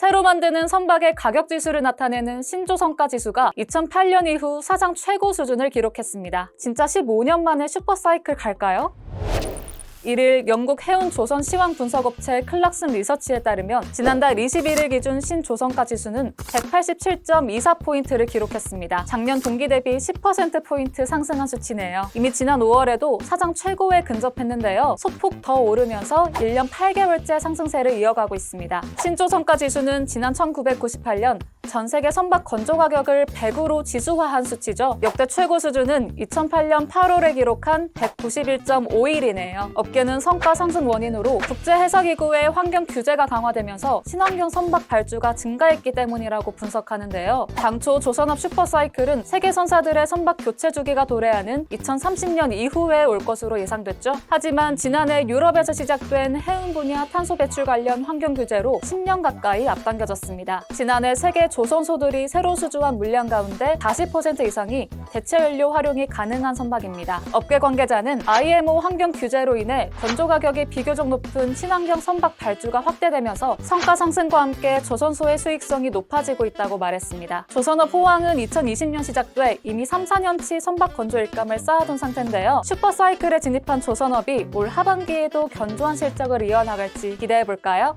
새로 만드는 선박의 가격 지수를 나타내는 신조 성가 지수가 2008년 이후 사상 최고 수준을 기록했습니다. 진짜 15년 만에 슈퍼사이클 갈까요? 1일 영국 해운 조선 시황 분석업체 클락슨 리서치에 따르면 지난달 21일 기준 신조선가 지수는 187.24포인트를 기록했습니다. 작년 동기 대비 10%포인트 상승한 수치네요. 이미 지난 5월에도 사상 최고에 근접했는데요. 소폭 더 오르면서 1년 8개월째 상승세를 이어가고 있습니다. 신조선가 지수는 지난 1998년 전 세계 선박 건조 가격을 100으로 지수화한 수치죠. 역대 최고 수준은 2008년 8월에 기록한 191.51이네요. 업계는 성가 상승 원인으로 국제 해사 기구의 환경 규제가 강화되면서 친환경 선박 발주가 증가했기 때문이라고 분석하는데요. 당초 조선업 슈퍼사이클은 세계 선사들의 선박 교체 주기가 도래하는 2030년 이후에 올 것으로 예상됐죠. 하지만 지난해 유럽에서 시작된 해운 분야 탄소 배출 관련 환경 규제로 10년 가까이 앞당겨졌습니다. 지난해 세계 조선소들이 새로 수주한 물량 가운데 40% 이상이 대체 연료 활용이 가능한 선박입니다. 업계 관계자는 IMO 환경 규제로 인해 건조 가격이 비교적 높은 친환경 선박 발주가 확대되면서 성가 상승과 함께 조선소의 수익성이 높아지고 있다고 말했습니다. 조선업 호황은 2020년 시작돼 이미 3, 4년치 선박 건조 일감을 쌓아둔 상태인데요. 슈퍼사이클에 진입한 조선업이 올 하반기에도 견조한 실적을 이어나갈지 기대해볼까요?